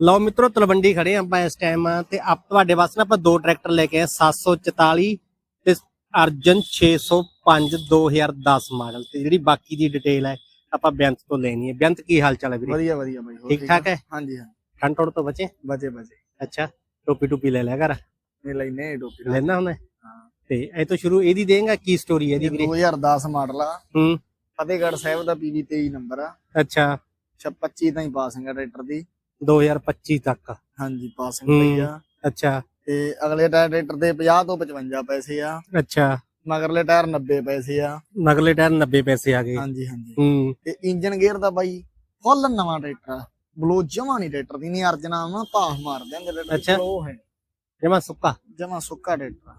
ਲਓ ਮਿੱਤਰੋ ਤਲਵੰਡੀ ਖੜੇ ਆਪਾਂ ਇਸ ਟਾਈਮ ਤੇ ਆਪ ਤੁਹਾਡੇ ਵਾਸਤੇ ਆਪਾਂ ਦੋ ਟਰੈਕਟਰ ਲੈ ਕੇ ਆਏ 744 ਤੇ ਅਰਜਨ 605 2010 ਮਾਡਲ ਤੇ ਜਿਹੜੀ ਬਾਕੀ ਦੀ ਡਿਟੇਲ ਹੈ ਆਪਾਂ ਬੇਅੰਤ ਤੋਂ ਲੈਣੀ ਹੈ। ਬੇਅੰਤ ਕੀ ਹਾਲ ਚਾਲ ਹੈ ਵੀਰੇ? ਵਧੀਆ ਵਧੀਆ ਬਾਈ ਠੀਕ ਠਾਕ ਹੈ? ਹਾਂਜੀ ਹਾਂ। ਠੰਡ ਠੋੜ ਤੋਂ ਬਚੇ? ਬਚੇ ਬਚੇ। ਅੱਛਾ ਟੋਪੀ ਟੋਪੀ ਲੈ ਲਿਆ ਕਰ ਇਹ ਲੈਨੇ ਟੋਪੀ। ਲੈਣਾ ਹੁੰਦਾ ਹਾਂ। ਤੇ ਇਹ ਤੋਂ ਸ਼ੁਰੂ ਇਹਦੀ ਦੇਂਗਾ ਕੀ ਸਟੋਰੀ ਹੈ ਇਹਦੀ ਇਹ ਵੀਰੇ? 2010 ਮਾਡਲ ਆ। ਹੂੰ। ਫਤਿਹਗੜ੍ਹ ਸਾਹਿਬ ਦਾ ਪੀਵੀ 23 ਨੰਬਰ ਆ। ਅੱਛਾ। 25 ਤਾਈਂ ਪਾਸਿੰਗ ਆ ਟਰੈਕਟਰ ਦੀ। 2025 ਤੱਕ। ਹਾਂਜੀ ਪਾਸਿੰਗ ਹੂੰ। ਪਈ ਆ। ਅੱਛਾ। ਤੇ ਅਗਲੇ ਟਾਇਰ ਟਰੈਕਟਰ ਦੇ 50 ਤੋਂ 55 ਪੈਸੇ ਆ। ਅੱਛਾ। ਮਗਰਲੇ ਟਾਇਰ 90 ਪੈਸੇ ਆ। ਨਗਲੇ ਟਾਇਰ 90 ਪੈਸੇ ਆ ਗਏ। ਹਾਂਜੀ ਹਾਂਜੀ। ਹੂੰ। ਤੇ ਇੰਜਨ ਗੇਅਰ ਦਾ ਬਾਈ ਫੁੱਲ ਨਵਾਂ ਟਰੈਕਟਰ ਆ। ਬਲੋ ਜਮਾ ਨਹੀਂ ਟਰੈਕਟਰ ਦੀ ਨਹੀਂ ਅਰਜਨਾ ਨਾ ਭਾਫ ਮਾਰ ਟਰੈਕਟਰ ਅੱਛਾ। ਉਹ ਹੈ। ਜਮਾ ਸੁੱਕਾ। ਜਮਾ ਸੁੱਕਾ ਟਰੈਕਟਰ ਆ।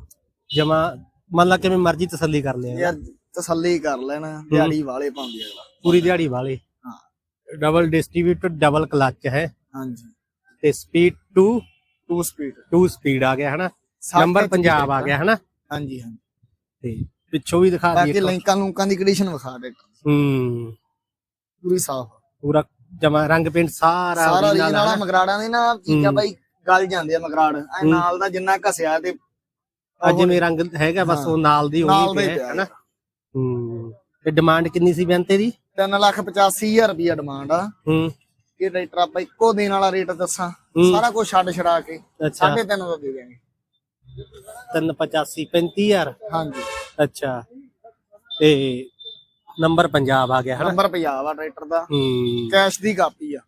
ਜਮਾ ਮੰਨ ਲਾ ਕਿਵੇਂ ਮਰਜ਼ੀ ਤਸੱਲੀ ਕਰ ਲਿਆ। ਯਾਰ ਤਸੱਲੀ ਕਰ ਲੈਣਾ ਦਿਹਾੜੀ ਵਾਲੇ ਪਾਉਂਦੇ ਅਗਲਾ। ਪੂਰੀ ਦਿਹਾੜੀ ਵਾਲੇ। ਹਾਂ। ਡਬਲ ਡਿਸਟ੍ਰੀਬਿਊਟਰ ਡਬਲ ਕਲਚ ਹੈ। ਹਾਂਜੀ। ਤੇ ਸਪੀਡ 2 2 ਸਪੀਡ 2 ਸਪੀਡ ਆ ਗਿਆ ਹਨਾ? ਨੰਬਰ ਪੰਜਾਬ ਆ ਗਿਆ ਹਨਾ? ਹਾਂਜੀ ਹਾਂਜੀ। ਤੇ ਪਿੱਛੋਂ ਵੀ ਦਿਖਾ ਬਾਕੀ ਦਈਏ ਲਿੰਕਾਂ ਲੁੰਕਾਂ ਦੀ ਕੰਡੀਸ਼ਨ ਵਿਖਾ ਦੇ ਹੂੰ। ਪੂਰੀ ਸਾਫ਼। ਪੂਰਾ ਜਮਾ ਰੰਗ ਪੇਂਟ ਸਾਰਾ ਸਾਰਾ original ਰੀਜਨ ਵਾਲਾ ਹਨਾ। ਮਗਰਾੜਾਂ ਦੇ ਨਾ ਚੀਜ਼ਾਂ ਹੂੰ। ਬਾਈ ਗਲ ਜਾਂਦੇ ਆ ਮਗਰਾੜ ਐ ਹੂੰ। ਨਾਲ ਦਾ ਜਿੰਨਾ ਘਸਿਆ ਤੇ ਅੱਜ ਜਿਵੇਂ ਰੰਗ ਹੈਗਾ ਬਸ ਉਹ ਨਾਲ ਦੀ ਨਾਲ ਦਾ ਹੀ ਪਿਆ ਪਿਆ। ਹਨਾ? ਹੂੰ। ਤੇ ਡਿਮਾਂਡ ਕਿੰਨੀ ਸੀ ਬੈਂਤੇ ਦੀ? 385000 ਰੁਪਿਆ ਡਿਮਾਂਡ ਆ। ਹੂੰ। ਇਹ ਟਰੈਕਟਰ ਆਪਾਂ ਇੱਕੋ ਦੇਣ ਵਾਲਾ ਰੇਟ ਦੱਸਾਂ। ਹੂੰ। ਸਾਰਾ ਕੁਝ ਛੱਡ ਛੜਾ ਕੇ ਅੱਛਾ। 3.5 ਦਾ ਦੇ ਦੇਵਾਂਗੇ 385 35000 ਹਾਂਜੀ। ਅੱਛਾ। ਤੇ ਨੰਬਰ ਪੰਜਾਬ ਆ ਗਿਆ ਹਨਾ? ਨੰਬਰ ਪੰਜਾਬ ਆ ਟਰੈਕਟਰ ਦਾ। ਹੂੰ। ਕੈਸ਼ ਦੀ ਕਾਪੀ ਆ।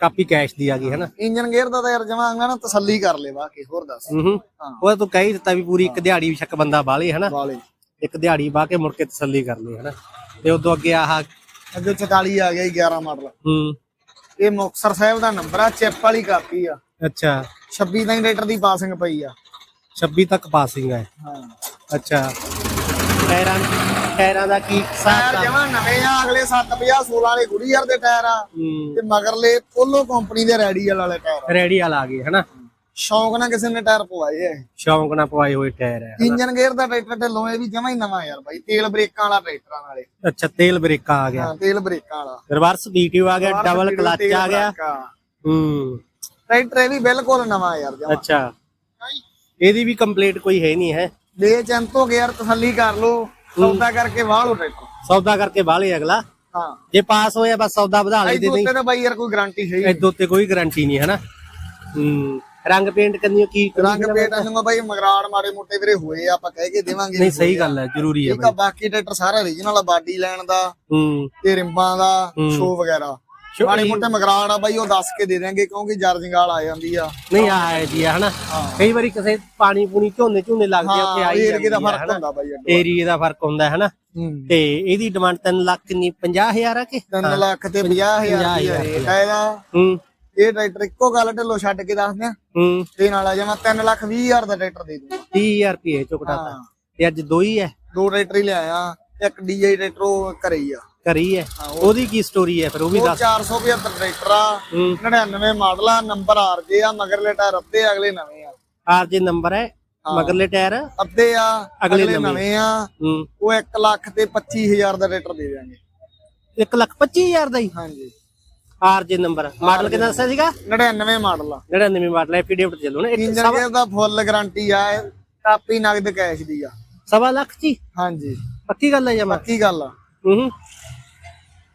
ਕਾਪੀ ਕੈਸ਼ ਦੀ ਆ ਗਈ ਹਨਾ? ਇੰਜਨ ਗੇਅਰ ਦਾ ਤਾਂ ਯਾਰ ਜਮਾਂਗਾ ਨਾ ਤਸੱਲੀ ਕਰ ਲੈ ਵਾ ਕੇ ਹੋਰ ਦੱਸ। ਹੂੰ ਹੂੰ। ਹਾਂ। ਉਹ ਤੂੰ ਕਹਿ ਦਿੱਤਾ ਵੀ ਪੂਰੀ ਇੱਕ ਦਿਹਾੜੀ ਸ਼ੱਕ ਬੰਦਾ ਬਾਲੇ ਹਨਾ? ਵਾਲੇ ਇੱਕ ਦਿਹਾੜੀ ਬਾਹ ਕੇ ਮੁੜ ਕੇ ਤਸੱਲੀ ਕਰ ਲਈ ਹਨਾ? ਤੇ ਉਦੋਂ ਅੱਗੇ ਆਹ ਅੱਗੇ 44 ਆ ਗਿਆ ਜੀ 11 ਮਾਡਲ। ਹੂੰ। ਇਹ ਮੁਕਤਸਰ ਸਾਹਿਬ ਦਾ ਨੰਬਰ ਆ ਚਿੱਪ ਵਾਲੀ ਕਾਪੀ ਆ। ਅੱਛਾ। 26 ਤਾਈਂ ਟਰੈਕਟਰ ਦੀ ਪਾਸਿੰਗ ਪਈ ਆ। 26 ਤੱਕ ਪਾਸਿੰਗ ਹੈ ਹਾਂ। ਅੱਛਾ। ਟਾਇਰਾਂ ਟਾਇਰਾਂ ਦਾ ਕੀ ਟਾਇਰ ਹਿਸਾਬ ਜਮਾ ਨਵੇਂ ਆ ਅਗਲੇ 750 16 ਵਾਲੇ ਗੁੜੀਅਰ ਦੇ ਟਾਇਰ ਆ ਤੇ ਮਗਰਲੇ ਪੋਲੋ ਕੰਪਨੀ ਦੇ ਰੈਡੀਅਲ ਵਾਲੇ ਟਾਇਰ ਆ। ਰੈਡੀ ਵਾਲਾ ਆ ਗਏ ਹਨਾ? ਸ਼ੌਂਕ ਨਾਲ ਕਿਸੇ ਨੇ ਟਾਇਰ ਪਵਾਏ ਐ। ਸ਼ੌਂਕ ਨਾਲ ਪਵਾਏ ਹੋਏ ਟਾਇਰ ਹੈ ਇੰਜਨ ਗੇਅਰ ਦਾ ਟਰੈਕਟਰ ਢਿੱਲੋਂ ਇਹ ਵੀ ਜਮਾ ਹੀ ਨਵਾਂ ਯਾਰ ਬਾਈ ਤੇਲ ਬ੍ਰੇਕਾਂ ਵਾਲਾ ਟਰੈਕਟਰਾਂ ਨਾਲੇ। ਅੱਛਾ ਤੇਲ ਬ੍ਰੇਕਾਂ ਆ ਗਿਆ। ਹਾਂ ਤੇਲ ਬ੍ਰੇਕਾਂ ਵਾਲਾ। ਰਿਵਰਸ ਬੀਟੀਓ ਆ ਗਿਆ ਡਬਲ ਕਲਚ ਆ ਗਿਆ। ਹੂੰ। ਟਰੈਕਟਰ ਇਹ ਵੀ ਬਿਲਕੁਲ ਨਵਾਂ ਯਾਰ ਜਮਾ। ਅੱਛਾ। ਇਹਦੀ ਵੀ ਕੰਪਲੀਟ ਕੋਈ ਹੈ ਨਹੀਂ ਹੈ। ਬੇਚੰਤ ਹੋ ਗਿਆ ਯਾਰ ਤਸੱਲੀ ਕਰ ਲੋ ਸੌਦਾ ਕਰਕੇ ਵਾਹ ਲੋ ਟਰੈਕਟਰ। ਸੌਦਾ ਕਰਕੇ ਬਾਲੇ ਅਗਲਾ। ਹਾਂ। ਜੇ ਪਾਸ ਹੋਇਆ ਬਸ ਸੌਦਾ ਵਧਾ ਲਈ ਦੇ ਨਹੀਂ। ਉੱਤੇ ਤਾਂ ਬਾਈ ਯਾਰ ਕੋਈ ਗਾਰੰਟੀ ਹੈ ਹੀ ਨਹੀਂ। ਇਹਦੇ ਉੱਤੇ ਕੋਈ ਗਾਰੰਟੀ ਨਹੀਂ ਹੈ ਨਾ ਹੂੰ। ਰੰਗ ਪੇਂਟ ਕਰਨੀ ਕੀ ਰੰਗ ਪੇਟ ਨੂੰ ਬਾਈ ਮਗਰਾੜ ਮਾੜੇ ਮੋਟੇ ਵੀਰੇ ਹੋਏ ਆ, ਆਪਾਂ ਕਹਿ ਕੇ ਦੇਵਾਂਗੇ ਨਹੀਂ ਸਹੀ ਗੱਲ ਹੈ ਜ਼ਰੂਰੀ ਹੈ ਆ ਬਾਕੀ ਟਰੈਕਟਰ ਸਾਰਾ ਰੀਜਨਲ ਆ ਬਾਡੀ ਲੈਣ ਦਾ ਹੂੰ। ਤੇ ਰਿੰਬਾਂ ਦਾ। ਸ਼ੋ ਵਗੈਰਾ। ਮਾੜੇ ਮੋਟੇ ਮਗਰਾੜ ਆ ਬਾਈ ਉਹ ਦੱਸ ਕੇ ਦੇ ਦਿਆਂਗੇ ਕਿਉਂਕਿ ਜਰਜਿੰਗ ਵਾਲ ਆ ਜਾਂਦੀ ਆ। ਨਹੀਂ ਆਇਆ ਜੀ ਹਨਾ? ਕਈ ਵਾਰੀ ਕਿਸੇ ਪਾਣੀ ਪੂਣੀ ਝੋਨੇ ਝੋਨੇ ਲੱਗਦੇ ਆ ਉੱਥੇ ਆਈ ਏਰੀਏ ਦਾ ਫ਼ਰਕ। ਹੁੰਦਾ ਬਾਈ। ਏਰੀਏ ਦਾ ਫ਼ਰਕ ਹੁੰਦਾ ਹਨਾ? ਤੇ ਇਹਦੀ ਡਿਮਾਂਡ 3 ਲੱਖ ਨਹੀਂ 50000 ਆ ਕਿ? 3 ਲੱਖ ਤੇ 50000 ਪੰਜਾਹ ਰੁਪਏ ਰੇਟ ਆ ਇਹਦਾ ਹੂੰ। ਇਹ ਟਰੈਕਟਰ ਇੱਕੋ ਗੱਲ ਢਿੱਲੋ ਛੱਡ ਕੇ ਦੱਸਦੇ ਆ। ਹੂੰ। ਤੇ ਨਾਲ ਆ ਜਾਵਾਂ 3 ਲੱਖ 20 ਹਜ਼ਾਰ ਦਾ ਟਰੈਕਟਰ ਦੇ ਦੂੰਗਾ। 30000 ਰੁਪਏ ਚੁਕਟਾਤਾ ਹਾਂ। ਤੇ ਅੱਜ ਦੋ ਹੀ ਹੈ ਦੋ ਟਰੈਕਟਰ ਹੀ ਲਿਆਇਆ ਇੱਕ ਡੀਆਈ ਟਰੈਕਟਰ ਉਹ ਘਰੇ ਹੀ ਆ। ਕਰੀ ਹੈ ਉਹਦੀ ਕੀ ਸਟੋਰੀ ਹੈ ਫਿਰ ਉਹ ਵੀ ਉਹ ਦੱਸ। 475 ਟਰੈਕਟਰ ਆ ਹੂੰ। 99 ਮਾਡਲ ਆ ਨੰਬਰ ਆਰਜੇ ਆ ਮਗਰਲੇ ਟਾਇਰ ਅੱਧੇ ਆ, ਅਗਲੇ ਨਵੇਂ ਆ। ਆਰਜੇ ਨੰਬਰ ਹੈ ਮਗਰਲੇ ਟਾਇਰ ਅੱਧੇ ਆ ਅਗਲੇ ਅਗਲੇ ਨਵੇਂ। ਨਵੇਂ ਆ। ਹੂੰ। ਉਹ 1 ਲੱਖ ਤੇ 25000 ਦਾ ਟਰੈਕਟਰ ਦੇ ਦਿਆਂਗੇ। 1 ਲੱਖ 25000 ਦਾ ਹੀ। ਹਾਂਜੀ। ਆਰਜੇ ਨੰਬਰ ਮਾਡਲ ਕਿੰਨਾ ਦੱਸਿਆ ਸੀਗਾ? 99 ਮਾਡਲ ਆ। 99 ਮਾਡਲ ਐਫੀਡੇਵਿਟ ਚੱਲੋ ਨਾ। ਇੱਕ ਇੰਜਨ ਸਵਾ- ਗੇਅਰ ਦਾ ਫੁੱਲ ਗਾਰੰਟੀ ਆ ਕਾਪੀ ਨਗਦ ਕੈਸ਼ ਦੀ ਆ। ਸਵਾ ਲੱਖ ਜੀ? ਹਾਂਜੀ। ਪੱਕੀ ਗੱਲ ਹੈ ਜਮਾ ਪੱਕੀ ਗੱਲ ਆ। ਹੂੰ ਹੂੰ।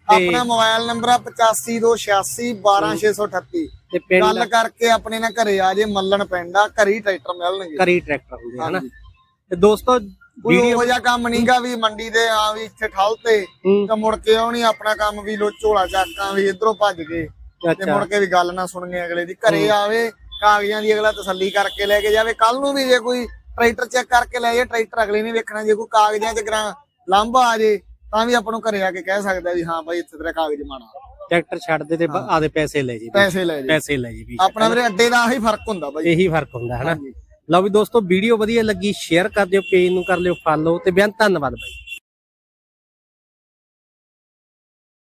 ਆਪਣਾ ਮੋਬਾਈਲ ਨੰਬਰ ਆ 8528612638 ਤੇ ਪਿੰਡ ਗੱਲ ਕਰਕੇ ਆਪਣੇ ਨਾਲ ਘਰੇ ਆ ਜੇ ਮੱਲਣ ਆ ਘਰੇ ਹੀ ਟਰੈਕਟਰ ਮਿਲਣਗੇ। ਕਰੀ ਟਰੈਕਟਰ ਹੁੰਦੇ ਹਨਾ? ਹਾਂਜੀ। ਤੇ ਦੋਸਤੋ ਕੋਈ ਉਹੋ ਜਿਹਾ ਕੰਮ ਨਹੀਂਗਾ ਵੀ ਮੰਡੀ ਦੇ ਆ ਵੀ ਇੱਥੇ ਠਲ ਤੇ ਤਾਂ ਮੁੜ ਕੇ ਆਉਣੀ ਆਪਣਾ ਕੰਮ ਵੀ ਲੋ ਝੋਲਾ ਚੱਕਾਂ ਵੀ ਇਧਰੋਂ ਭੱਜ ਗਏ। ਤੇ ਮੁੜ ਕੇ ਵੀ ਗੱਲ ਨਾ ਸੁਣਨੀ ਅਗਲੇ ਦੀ। ਘਰੇ ਆਵੇ ਕਾਗਜ਼ਾਂ ਦੀ ਅਗਲਾ ਤਸੱਲੀ ਕਰਕੇ ਲੈ ਕੇ ਜਾਵੇ। ਕੱਲ ਨੂੰ ਵੀ ਜੇ ਕੋਈ ਟਰੈਕਟਰ ਚੈੱਕ ਕਰਕੇ ਲੈ ਜਾਏ ਟਰੈਕਟਰ ਅਗਲੇ ਨੇ ਵੇਖਣਾ। ਜੇ ਕੋਈ ਕਾਗਜ਼ਾਂ 'ਚ ਗਰਾਂ ਲਾਂਭਾ ਆ ਜੇ ਤਾਂ ਵੀ ਆਪਾਂ ਨੂੰ ਘਰੇ ਆ ਕੇ ਕਹਿ ਸਕਦਾ ਵੀ ਹਾਂ ਭਾਈ ਇੱਥੇ ਤੇਰਾ ਕਾਗਜ਼ ਮਾੜਾ। ਟਰੈਕਟਰ ਛੱਡ ਦੇ ਤੇ ਆਦੇ ਪੈਸੇ ਲੈ ਜੀ ਪੈਸੇ ਲੈ ਜੇ। ਪੈਸੇ ਲੈ ਜੀ ਵੀ। ਆਪਣਾ ਵੀਰੇ ਅੱਡੇ ਦਾ ਆਹੀ ਫ਼ਰਕ ਹੁੰਦਾ ਬਾਈ। ਇਹੀ ਫ਼ਰਕ ਹੁੰਦਾ ਹੈ ਨਾ ਹਾਂਜੀ। ਲਓ ਵੀ ਦੋਸਤੋ, ਵੀਡੀਓ ਵਧੀਆ ਲੱਗੀ ਸ਼ੇਅਰ ਕਰ ਦਿਓ ਪੇਜ ਨੂੰ ਕਰ ਲਿਓ ਫਾਲੋ ਤੇ ਬੇਅੰਤ ਧੰਨਵਾਦ ਬਾਈ।